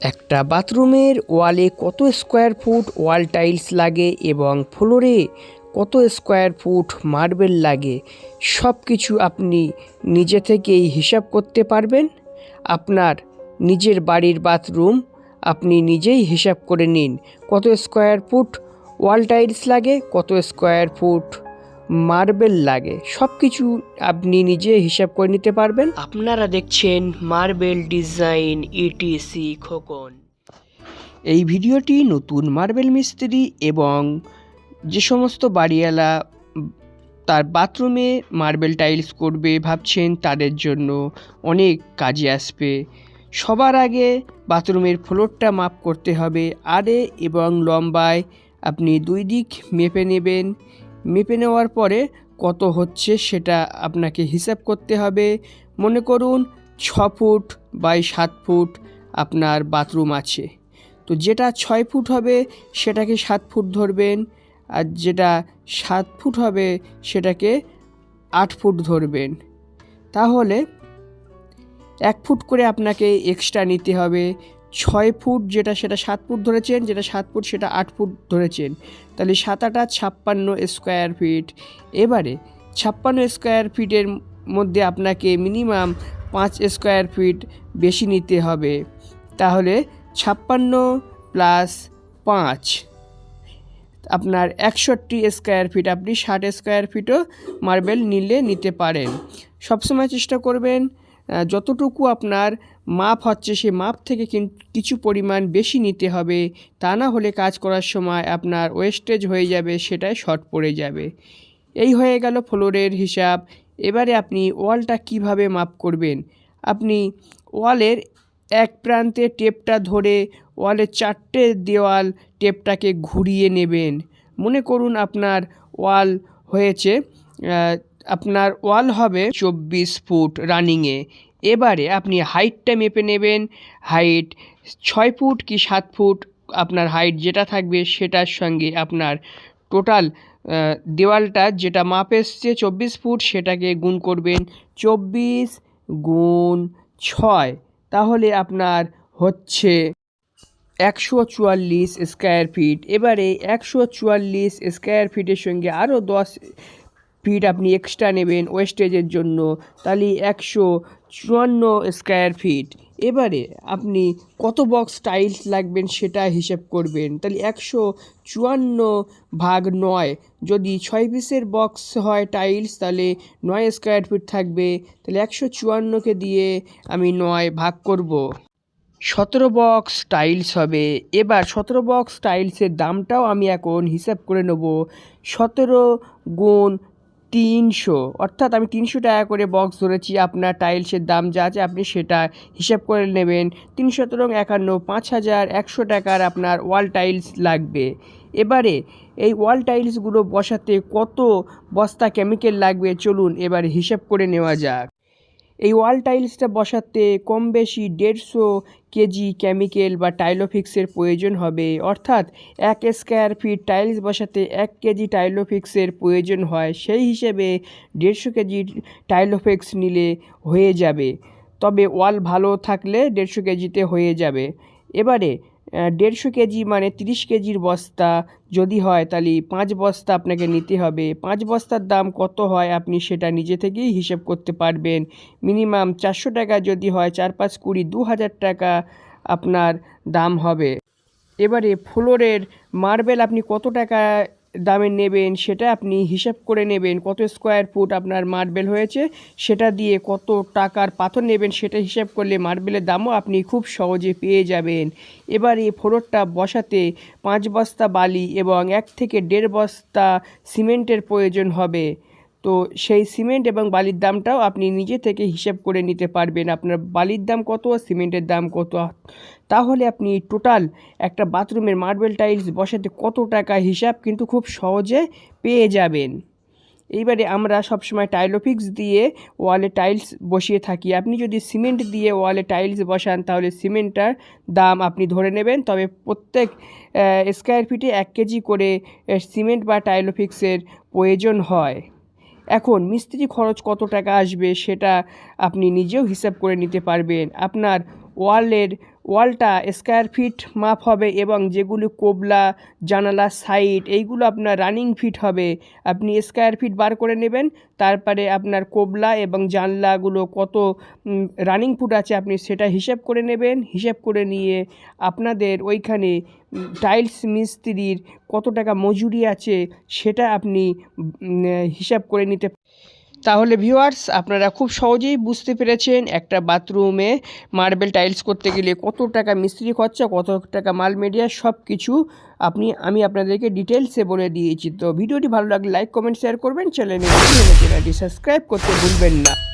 একটা বাথরুমের ওয়ালে কত স্কোয়ার ফুট ওয়াল টাইলস লাগে এবং ফ্লোরে কত স্কোয়ার ফুট মার্বেল লাগে সব কিছু আপনি নিজে থেকেই হিসাব করতে পারবেন। আপনার নিজের বাড়ির বাথরুম আপনি নিজেই হিসাব করে নিন, কত স্কোয়ার ফুট ওয়াল টাইলস লাগে, কত স্কোয়ার ফুট মার্বেল লাগে। সব কিছু আপনি নিজে হিসাব করে নিতে পারবেন। আপনারা দেখছেন মার্বেল ডিজাইন ইটিসি খোকন। এই ভিডিওটি নতুন মার্বেল মিস্ত্রি এবং যে সমস্ত বাড়িওয়ালা তার বাথরুমে মার্বেল টাইলস করবে ভাবছেন তাদের জন্য অনেক কাজে আসবে। সবার আগে বাথরুমের ফ্লোরটা মাপ করতে হবে। আরে এবং লম্বায় আপনি দুই দিক মেপে নেবেন। মেপে নেওয়ার পরে কত হচ্ছে সেটা আপনাকে হিসাব করতে হবে। মনে করুন ছ ফুট বাই সাত ফুট আপনার বাথরুম আছে। তো যেটা ছয় ফুট হবে সেটাকে সাত ফুট ধরবেন আর যেটা সাত ফুট হবে সেটাকে আট ফুট ধরবেন। তাহলে এক ফুট করে আপনাকে এক্সট্রা নিতে হবে। ছয় ফুট যেটা সেটা সাত ফুট ধরেছেন যেটা সাত ফুট সেটা আট ফুট ধরেছেন তাহলে সাত আটা ছাপ্পান্ন স্কোয়ার ফিট এবারে ছাপ্পান্ন স্কোয়ার ফিটের মধ্যে আপনাকে মিনিমাম পাঁচ স্কোয়ার ফিট বেশি নিতে হবে। তাহলে ছাপ্পান্ন প্লাস পাঁচ, আপনার একষট্টি স্কোয়ার ফিট আপনি ষাট স্কোয়ার ফিটও মার্বেল নিলে নিতে পারেন। সবসময় চেষ্টা করবেন যতটুকু আপনার মাপ হচ্ছে সে মাপ থেকে কিছু পরিমাণ বেশি নিতে হবে। তা না হলে কাজ করার সময় আপনার ওয়েস্টেজ হয়ে যাবে, সেটাই শর্ট পড়ে যাবে। এই হয়ে গেল ফ্লোরের হিসাব। এবারে আপনি ওয়ালটা কীভাবে মাপ করবেন? আপনি ওয়ালের এক প্রান্তে টেপটা ধরে ওয়ালের চারটে দেওয়াল টেপটাকে ঘুরিয়ে নেবেন। মনে করুন আপনার ওয়াল হয়েছে আপনার ওয়াল হবে চব্বিশ ফুট রানিংয়ে। এবারে আপনি হাইটটা মেপে নেবেন। হাইট ছয় ফুট কি সাত ফুট আপনার হাইট যেটা থাকবে সেটার সঙ্গে আপনার টোটাল দেওয়ালটা যেটা মাপ এসছে চব্বিশ ফুট সেটাকে গুণ করবেন চব্বিশ গুণ ছয়। তাহলে আপনার হচ্ছে একশো চুয়াল্লিশ স্কোয়ার ফিট এবারে একশো চুয়াল্লিশ স্কোয়ার ফিটের সঙ্গে আরও দশ ফিট আপনি এক্সট্রা নেবেন ওয়েস্টেজের জন্য, তাহলে একশো চুয়ান্ন স্কোয়ার ফিট এবারে আপনি কত বক্স টাইলস লাগবেন সেটা হিসেব করবেন, তাহলে একশো চুয়ান্ন ভাগ নয়, যদি ছয় পিসের বক্স হয় টাইলস তাহলে নয় স্কোয়ার ফিট থাকবে, তাহলে একশো চুয়ান্নকে দিয়ে আমি নয় ভাগ করব। সতেরো বক্স টাইলস হবে। এবার সতেরো বক্স টাইলসের দামটাও আমি এখন হিসাব করে নেব। সতেরো গুণ তিনশো। অর্থাৎ আমি তিনশো টাকা করে বক্স ধরেছি, আপনার টাইলসের দাম যা আছে আপনি সেটা হিসাব করে নেবেন। তিনশো সতেরো একান্ন, পাঁচ হাজার একশো টাকার আপনার ওয়াল টাইলস লাগবে। এবারে এই ওয়াল টাইলসগুলো বসাতে কত বস্তা কেমিক্যাল লাগবে? চলুন এবার হিসাব করে নেওয়া যাক। এই ওয়াল টাইলসটা বসাতে কম বেশি দেড়শো কেজি কেমিক্যাল বা টাইলোফিক্সের প্রয়োজন হবে। অর্থাৎ এক স্কোয়ার ফিট টাইলস বসাতে এক কেজি টাইলোফিক্সের প্রয়োজন হয়। সেই হিসেবে দেড়শো কেজি টাইলোফিক্স নিলে হয়ে যাবে। তবে ওয়াল ভালো থাকলে দেড়শো কেজিতে হয়ে যাবে। এবারে দেড়শো কেজি মানে তিরিশ কেজির বস্তা যদি হয় তাহলে পাঁচ বস্তা আপনাকে নিতে হবে। পাঁচ বস্তার দাম কত হয় আপনি সেটা নিজে থেকেই হিসেব করতে পারবেন। মিনিমাম চারশো টাকা যদি হয় চার পাঁচ কুড়ি দু হাজার টাকা আপনার দাম হবে। এবারে ফ্লোরের মার্বেল আপনি কত টাকা দামে নেবেন, সেটা আপনি হিসাব করে নেবেন কত স্কোয়ার ফুট আপনার মার্বেল হয়েছে, সেটা দিয়ে কত টাকার পাথর নেবেন, সেটা হিসাব করলে মার্বেলের দামও আপনি খুব সহজে পেয়ে যাবেন। এবার এই ফ্লোরটা বসাতে পাঁচ বস্তা বালি এবং এক থেকে দেড় বস্তা সিমেন্টের প্রয়োজন হবে। তো সেই সিমেন্ট এবং বালির দামটাও আপনি নিজে থেকে হিসেব করে নিতে পারবেন। আপনার বালির দাম কত সিমেন্টের দাম কত? তাহলে আপনি টোটাল একটা বাথরুমের মার্বেল টাইলস বসাতে কত টাকা হিসাব কিন্তু খুব সহজে পেয়ে যাবেন। এইবারে আমরা সবসময় টাইলোফিক্স দিয়ে ওয়ালে টাইলস বসিয়ে থাকি। আপনি যদি সিমেন্ট দিয়ে ওয়ালে টাইলস বসান, তাহলে সিমেন্টটার দাম আপনি ধরে নেবেন। তবে প্রত্যেক স্কোয়ার ফিটে এক কেজি করে সিমেন্ট বা টাইলোফিক্সের প্রয়োজন হয়। এখন মিস্ত্রি খরচ কত টাকা আসবে সেটা আপনি নিজেও হিসাব করে নিতে পারবেন। আপনার ওয়ালের ওয়ালটা স্কোয়ার ফিট মাপ হবে এবং যেগুলো কোবলা, জানালা, সাইড, এইগুলো আপনার রানিং ফিট হবে। আপনি স্কোয়ার ফিট বার করে নেবেন, তারপরে আপনার কোবলা এবং জানলাগুলো কত রানিং ফুট আছে আপনি সেটা হিসেব করে নেবেন। হিসেব করে নিয়ে আপনাদের ওইখানে টাইলস মিস্ত্রির কত টাকা মজুরি আছে সেটা আপনি হিসাব করে নিতে তাহলে ভিউয়ার্স আপনারা খুব সহজেই বুঝতে পেরেছেন একটা বাথরুমে মার্বেল টাইলস করতে গেলে কত টাকা মিস্ত্রি খরচা, কত টাকা মাল মিডিয়া সব কিছু আপনি, আমি আপনাদেরকে ডিটেলসে বলে দিয়েছি। তো ভিডিওটি ভালো লাগলে লাইক কমেন্ট শেয়ার করবেন। চ্যানেলে চ্যানেলটি সাবস্ক্রাইব করতে ভুলবেন না।